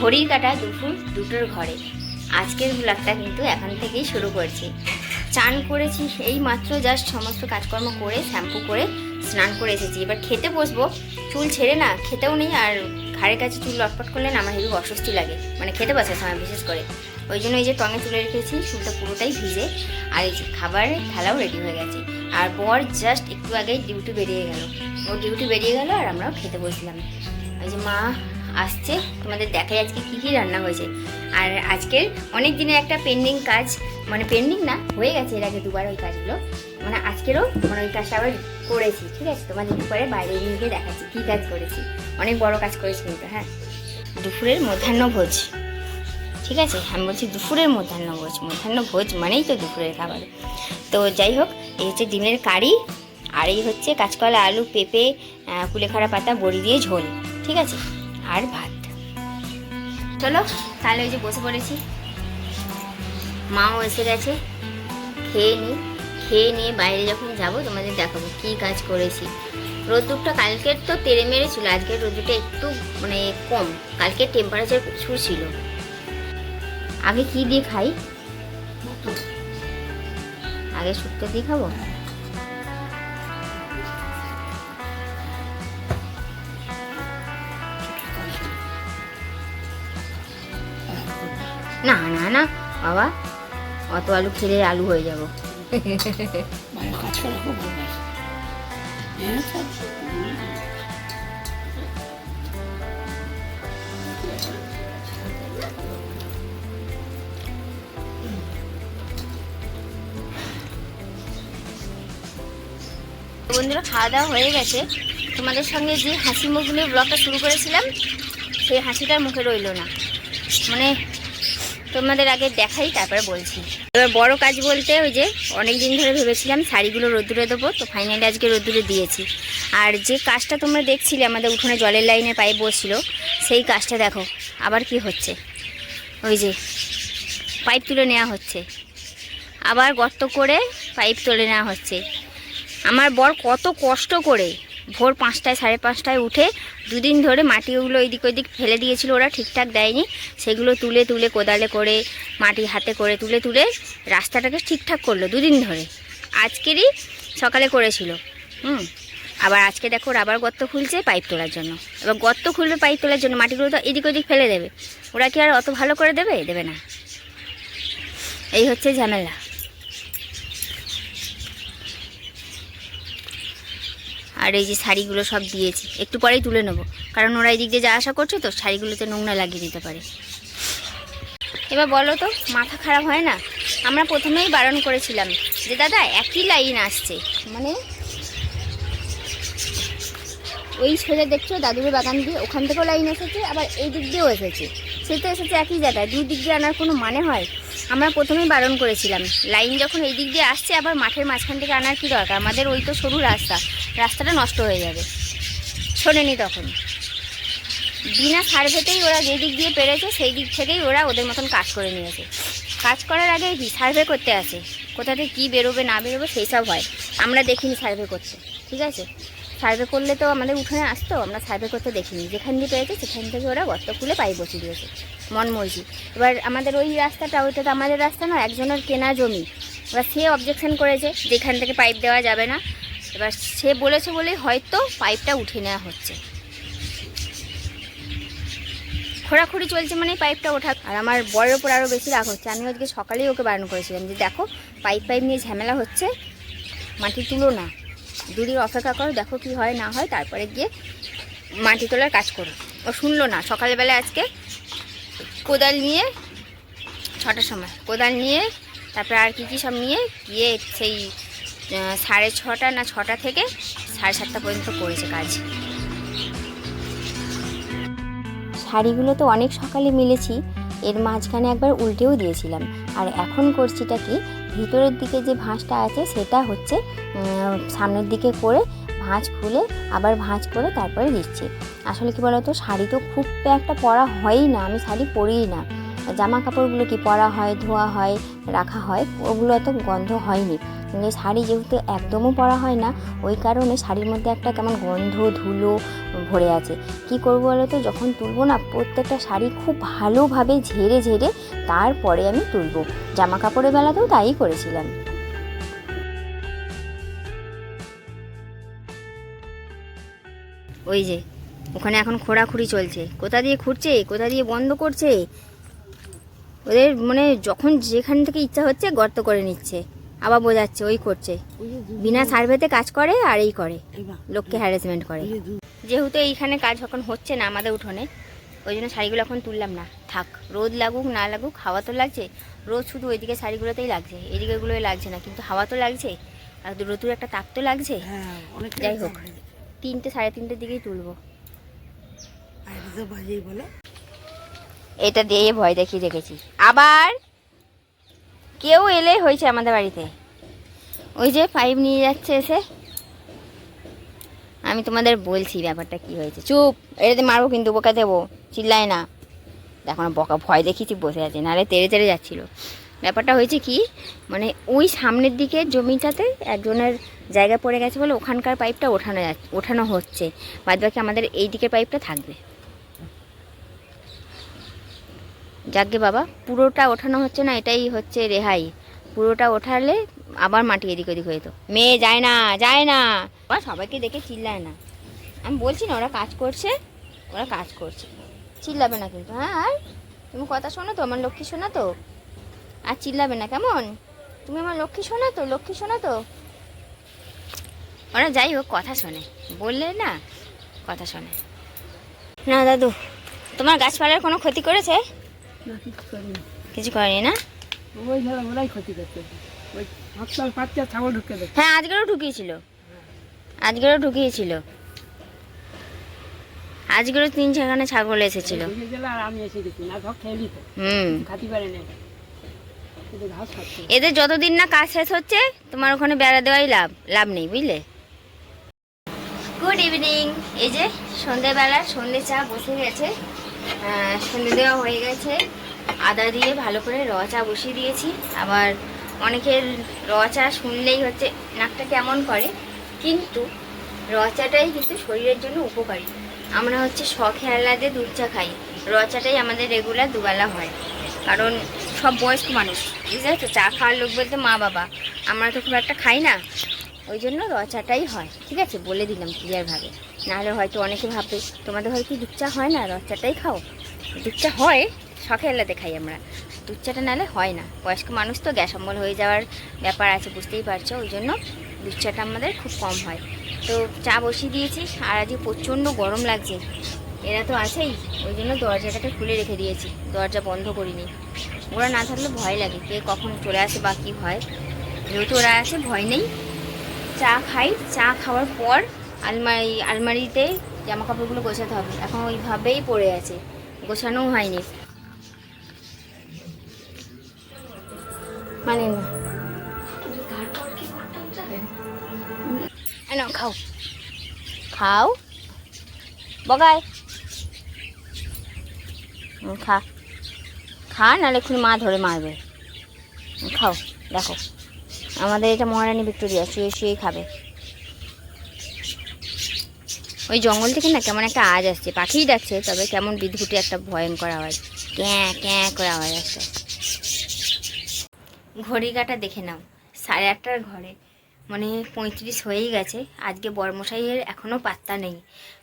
ঘড়ির কাটা দুপুর দুটোর ঘরে। আজকের ব্লগটা কিন্তু এখন থেকেই শুরু করছি। চান করেছি এই মাত্র জাস্ট সমস্ত কাজকর্ম করে শ্যাম্পু করে, স্নান করে এসেছি। এবার খেতে বসবো। চুল ছেড়ে না, খেতেও নেই আর ঘাড়ের কাছে চুল লটপট করলে না আমার হেবি অস্বস্তি লাগে। মানে খেতে বসার সময় বিশেষ করে। ওই জন্য এই যে টঙে তুলে রেখেছি, চুলটা পুরোটাই ভিজে আর এই যে খাবারের থালাও রেডি হয়ে গেছে। আর বর জাস্ট একটু আগেই ডিউটি বেরিয়ে গেল। ও ডিউটি বেরিয়ে গেল আর আমরাও খেতে বসলাম। ওই যে মা আসছে। তোমাদের দেখাই আজকে কী কী রান্না হয়েছে। আর আজকের অনেক দিনের একটা পেন্ডিং কাজ মানে পেন্ডিং না, হয়ে গেছে এর আগে দুবার ওই কাজগুলো। মানে আজকেরও মানে ওই কাজটা আবার করেছি, ঠিক আছে? তোমাদের দুপুরে বাইরে নিয়ে গিয়ে দেখাচ্ছি কী কাজ করেছি। অনেক বড় কাজ করেছি কিন্তু হ্যাঁ? দুপুরের মধ্যাহ্ন ভোজ, ঠিক আছে? আমি বলছি দুপুরের মধ্যাহ্ন ভোজ মধ্যাহ্ন ভোজ মানেই তো দুপুরের খাবার। তো যাই হোক, এই হচ্ছে ডিমের কারি, আর এই হচ্ছে কাঁচকলা, আলু, পেঁপে কুলেখাড়া পাতা, বড়ি দিয়ে ঝোল, ঠিক আছে? আর ভাত। চলো, তাহলে ওই যে বসে পড়েছি। মাও এসে গেছে। খেয়ে নিই খেয়ে নিয়ে বাইরে যখন যাব, তোমাদের দেখাবো কী কাজ করেছি। রোদ্দুরটা কালকের তো তেড়ে মেরে ছিল আজকের রোদ্দুরটা একটু মানে কম। কালকে টেম্পারেচার প্রচুর ছিল। আগে কি দিয়ে খাই? আগে শুক্তো দিয়ে খাব? না না না বাবা অত আলু খেলে আলু হয়ে যাব। হ্যাঁ বন্ধুরা খাওয়া দাওয়া হয়ে গেছে। তোমাদের সঙ্গে যে হাসি মুখ নিয়ে ব্লগটা শুরু করেছিলাম সেই হাসিটার মুখে রইল না। মানে তোমাদের আগে দেখাই, তারপরে বলছি। এবার বড় কাজ বলতে ওই যে অনেক দিন ধরে ভেবেছিলাম শাড়িগুলো রোদ্দুরে দেবো, তো ফাইনালি আজকে রোদ্দুরে দিয়েছি। আর যে কাজটা তোমরা দেখছিলে, আমাদের উঠোনে জলের লাইনে পাইপ বসছিল, সেই কাজটা দেখো, আবার কি হচ্ছে। ওই যে পাইপ তুলে নেওয়া হচ্ছে। আবার গর্ত করে পাইপ তুলে নেওয়া হচ্ছে। আমার বর কত কষ্ট করে ভোর পাঁচটায়, সাড়ে পাঁচটায় উঠে দুদিন ধরে মাটিগুলো ওইদিক ওইদিক ফেলে দিয়েছিল, ওরা ঠিকঠাক দেয়নি। সেগুলো তুলে তুলে, কোদালে করে মাটি হাতে করে তুলে তুলে রাস্তাটাকে ঠিকঠাক করল দুদিন ধরে। আজকেরই সকালে করেছিল, হুম। আবার আজকে দেখো আবার গর্ত খুলছে পাইপ তোলার জন্য। এবার গর্ত খুলবে পাইপ তোলার জন্য মাটিগুলো তো এদিক ওদিক ফেলে দেবে। ওরা কি আর অত ভালো করে দেবে? দেবে না। এই হচ্ছে ঝামেলা। আর এই যে শাড়িগুলো সব দিয়েছি। একটু পরেই তুলে নেব। কারণ ওরা এই দিক দিয়ে যা আশা করছে তো শাড়িগুলোতে নোংরা লাগিয়ে দিতে পারে। এবার বলো তো, মাথা খারাপ হয় না? আমরা প্রথমেই বারণ করেছিলাম যে, দাদা, একই লাইন আসছে। মানে ওই সোজা দেখছ, দাদুর বাগান দিয়ে ওখান থেকেও লাইন এসেছে, আবার এই দিক দিয়েও এসেছে। সে তো এসেছে একই জায়গায়, দুই দিক দিয়ে আনার কোনো মানে হয়? আমরা প্রথমেই বারণ করেছিলাম। লাইন যখন এই দিক দিয়ে আসছে, আবার মাঠের মাঝখান থেকে আনার কি দরকার? আমাদের ওই তো সরু রাস্তা। রাস্তাটা নষ্ট হয়ে যাবে। শোনেনি তখন। বিনা সার্ভেতেই ওরা যে দিক দিয়ে পেরেছে সেই দিক থেকেই ওরা ওদের মতন কাজ করে নিয়েছে। কাজ করার আগে কি সার্ভে করতে আসে কোথা থেকে কী বেরোবে, না বেরোবে সেই সব হয়। আমরা দেখিনি সার্ভে করতে, ঠিক আছে? সার্ভে করলে তো আমাদের উঠোনে আসতো, আমরা সার্ভে করতে দেখিনি। যেখান দিয়ে পেয়েছে সেখান থেকে ওরা গর্ত খুলে পাইপ বসিয়ে দিয়েছে, মন মর্জি। এবার আমাদের ওই রাস্তাটা, ওইটা তো আমাদের রাস্তা না একজনের কেনা জমি। এবার সে অবজেকশন করেছে, যেখান থেকে পাইপ দেওয়া যাবে না। এবার সে বলেছে বলেই হয়তো পাইপটা উঠে নেওয়া হচ্ছে। খোঁড়াখুড়ি চলছে মানে পাইপটা ওঠা। আর আমার বরের ওপর আরও বেশি রাগ হচ্ছে। আমি আজকে সকালেই ওকে বারণ করেছিলাম যে দেখো, পাইপ পাইপ নিয়ে ঝামেলা হচ্ছে, মাটি তুলো না। দুদিন অপেক্ষা করো, দেখো কি হয় না হয়, তারপরে গিয়ে মাটি তোলার কাজ করো। ও শুনলো না। সকালবেলা আজকে কোদাল নিয়ে ছটার সময়, কোদাল নিয়ে তারপরে আর কি কী সব নিয়ে গিয়ে সেই সাড়ে ছটা না ছটা থেকে সাড়ে সাতটা পর্যন্ত করেছে কাজ। শাড়িগুলো তো অনেক সকালে মিলেছি, এর মাঝখানে একবার উল্টেও দিয়েছিলাম। আর এখন করছিটা কি, ভিতরের দিকে যে ভাঁজটা আছে সেটা হচ্ছে সামনের দিকে করে ভাঁজ খুলে আবার ভাঁজ করে তারপরে দিচ্ছি। আসলে কি বলতো, শাড়ি তো খুব একটা পরা হয়ই না, আমি শাড়ি পরিই না। জামা কাপড়গুলো কি পরা হয়, ধোয়া হয়, রাখা হয়, ওগুলো তো গন্ধ হয়নি। শাড়ি যেহেতু একদমও পরা হয় না, ওই কারণে শাড়ির মধ্যে একটা কেমন গন্ধ, ধুলো ভরে আছে। কি করব বলো তো যখন তুলবো না, প্রত্যেকটা শাড়ি খুব ভালোভাবে ঝেড়ে ঝেড়ে তারপরে আমি তুলবো। জামা কাপড়ের বেলাতেও তাই করেছিলাম। ওই যে, ওখানে এখন খোঁড়াখুড়ি চলছে। কোথা দিয়ে খুঁড়ছে? কোথা দিয়ে বন্ধ করছে? ওদের মানে যখন যেখান থেকে ইচ্ছা হচ্ছে গর্ত করে নিচ্ছে। আবার বোঝাচ্ছে ওই করছে। বিনা সার্ভেতে কাজ করে আর এই করে। লোককে হ্যারাসমেন্ট করে। যেহেতু এইখানে কাজ এখন হচ্ছে না আমাদের উঠোনে ওই জন্য শাড়িগুলো এখন তুললাম না। থাক রোদ লাগুক না লাগুক হাওয়া তো লাগছে। রোদ শুধু ওইদিকে শাড়িগুলোতেই লাগছে এইদিকেগুলোই লাগছে না। কিন্তু হাওয়া তো লাগছে আর রোদুর একটা তাপ তো লাগছে। হ্যাঁ যাই হোক তিনটে সাড়ে তিনটের দিকেই তুলবো। বলে। এটা দিয়ে ভয় দেখিয়ে রেখেছি। আবার কেউ এলে হয়েছে আমাদের বাড়িতে। ওই যে পাইপ নিয়ে যাচ্ছে এসে। আমি তোমাদের বলছি ব্যাপারটা কি হয়েছে। চুপ এটাতে মারবো কিন্তু, বোকা দেবো, চিল্লায় না। দেখো না, বকা, ভয় দেখিয়েছি, বসে আছে, নাহলে তেড়ে তেড়ে যাচ্ছিল। ব্যাপারটা হয়েছে কি মানে ওই সামনের দিকে জমিটাতে একজনের জায়গা পড়ে গেছে বলে ওখানকার পাইপটা ওঠানো যাচ্ছে, ওঠানো হচ্ছে। বাদ বাকি আমাদের এই দিকের পাইপটা থাকবে। যাকে বাবা, পুরোটা ওঠানো হচ্ছে না, এটাই হচ্ছে রেহাই। পুরোটা ওঠালে আবার মাটি এদিক ওদিক হয়ে যেত। মেয়ে যায় না যায় না। ওরা সবাইকে দেখে চিল্লায় না। আমি বলছি না, ওরা কাজ করছে, ওরা কাজ করছে। চিল্লাবে না কিন্তু। হ্যাঁ আর তুমি কথা শোনো তো, আমার লক্ষ্মী শোনা তো। আর চিল্লাবে না, কেমন? তুমি আমার লক্ষ্মী শোনা তো, লক্ষ্মী শোনা তো। ওরা যাই হোক, কথা শোনে। বললে না, কথা শোনে। না দাদু, তোমার গাছপালার কোনো ক্ষতি করেছে? কিছু করেনি না? ওই ধরো ওরাই ক্ষতি করছে। ওই বাচ্চা ছাগল ঢুকে দেয় হ্যাঁ আজকেরও ঢুকিয়েছিল। আজকেরও ঢুকিয়েছিল। আজকেরও তিন সেখানে ছাগল এসেছিল। হুম। এদের যতদিন না কাজ শেষ হচ্ছে তোমার ওখানে বেড়া দেওয়াই লাভ লাভ নেই বুঝলে? গুড ইভিনিং এই যে সন্ধেবেলা সন্ধে চা বসে গেছে। সন্ধে দেওয়া হয়ে গেছে। আদা দিয়ে ভালো করে র চা বসিয়ে দিয়েছি। আবার অনেকের র চা শুনলেই হচ্ছে নাকটা কেমন করে, কিন্তু র চাটাই কিন্তু শরীরের জন্য উপকারী। আমরা হচ্ছে শখে আহ্লাদে দুধ চা খাই। র চাটাই আমাদের রেগুলার দুবেলা হয়। কারণ সব বয়স্ক মানুষ, বুঝতে তো চা খাওয়ার লোক বলতে মা বাবা। আমরা তো খুব একটা খাই না। ওই জন্য র চাটাই হয়। ঠিক আছে? বলে দিলাম ক্লিয়ারভাবে নাহলে হয়তো অনেকে ভাববে তোমাদের হয় কি দুধ চা হয় না? র চাটাই খাও। দুধ চা হয়, শখে এলাতে খাই আমরা। দুধ চাটা নাহলে হয় না। বয়স্ক মানুষ তো গ্যাস অম্বল হয়ে যাওয়ার ব্যাপার আছে, বুঝতেই পারছ? ওই জন্য দুধ চাটা আমাদের খুব কম হয়। তো চা বসিয়ে দিয়েছি, আর আজকে প্রচণ্ড গরম লাগছে। এরা তো আছেই, ওই জন্য দরজাটাকে খুলে রেখে দিয়েছি। দরজা বন্ধ করিনি। ওরা না থাকলে ভয় লাগে, কে কখন চলে আসে বা কী হয়। যেহেতু ওরা আছে, ভয় নেই। চা খাই, চা খাওয়ার পর আলমারি, আলমারিতে জামা কাপড়গুলো গোছাতে হবে। এখন ওইভাবেই পড়ে আছে। গোছানোও হয়নি। মানে খাও। খাও? বগায়। খা। খা, নাহলে এক্ষুনি মা ধরে মারবে। খাও, দেখো। আমাদের এটা মহারানী ভিক্টোরিয়া, শুয়ে শুয়েই খাবে। ওই জঙ্গল থেকে না কেমন একটা আওয়াজ আসছে? পাখিই ডাকছে তবে কেমন বিদ্যুটে একটা ভয়ঙ্কর আওয়াজ। ক্যাঁ ক্যাঁ করে আওয়াজ আসছে। ঘড়ি কাটা দেখে নাও, সাড়ে আটটার ঘরে। মানে পঁয়ত্রিশ হয়েই গেছে, আজকে বর্মশাইয়ের এখনও পাত্তা নেই।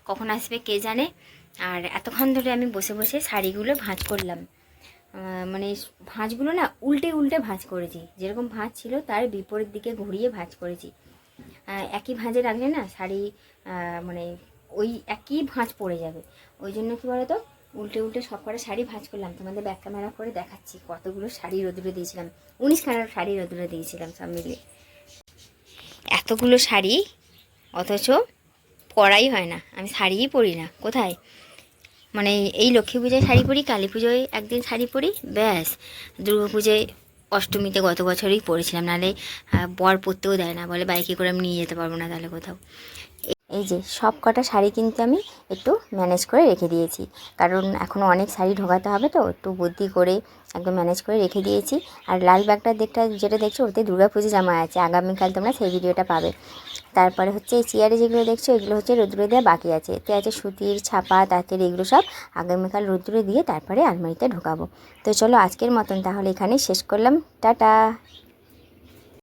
কখন আসবে কে জানে? আর এতক্ষণ ধরে আমি বসে বসে শাড়িগুলো ভাঁজ করলাম। মানে ভাঁজগুলো না উল্টে উল্টে ভাঁজ করেছি। যেরকম ভাঁজ ছিল, তার বিপরীত দিকে ঘুরিয়ে ভাঁজ করেছি। একই ভাঁজে রাখলে না শাড়ি মানে ওই একই ভাঁজ পড়ে যাবে। ওই জন্য কী বলো তো উল্টে উল্টে সব কটা শাড়ি ভাঁজ করলাম। তোমাদের ব্যাক ক্যামেরা করে দেখাচ্ছি। কতগুলো শাড়ি রোদুরে দিয়েছিলাম। উনিশ খানার শাড়ি রোদুরে দিয়েছিলাম সব মিলিয়ে। এতগুলো শাড়ি, অথচ পরাই হয় না। আমি শাড়িই পরি না। কোথায়? মানে এই লক্ষ্মী পুজোয় শাড়ি পরি, কালী পুজোয় একদিন শাড়ি পরি, ব্যাস। দুর্গা পুজোয় অষ্টমীতে গত বছরই পরেছিলাম। নাহলে বর পরতেও দেয় না। বলে, বাইকে করে আমি নিয়ে যেতে পারব না তাহলে কোথাও। এই যে সব কটা শাড়ি কিন্তু আমি একটু ম্যানেজ করে রেখে দিয়েছি। কারণ এখনও অনেক শাড়ি ঢোকাতে হবে তো, একটু বুদ্ধি করে একদম ম্যানেজ করে রেখে দিয়েছি। আর লাল ব্যাগটার দিকটা যেটা দেখছ ওতে দুর্গাপুজো জামা আছে, আগামীকাল তোমরা সেই ভিডিওটা পাবে। তারপরে হচ্ছে এই চেয়ারে যেগুলো দেখছ, এগুলো হচ্ছে রোদ্রে দেওয়া বাকি আছে। এতে আছে সুতির ছাপা, তাঁতের এগুলো সব আগামীকাল রোদ্রে দিয়ে তারপরে আলমারিতে ঢোকাবো। তো চলো আজকের মতন তাহলে এখানেই শেষ করলাম। টাটা!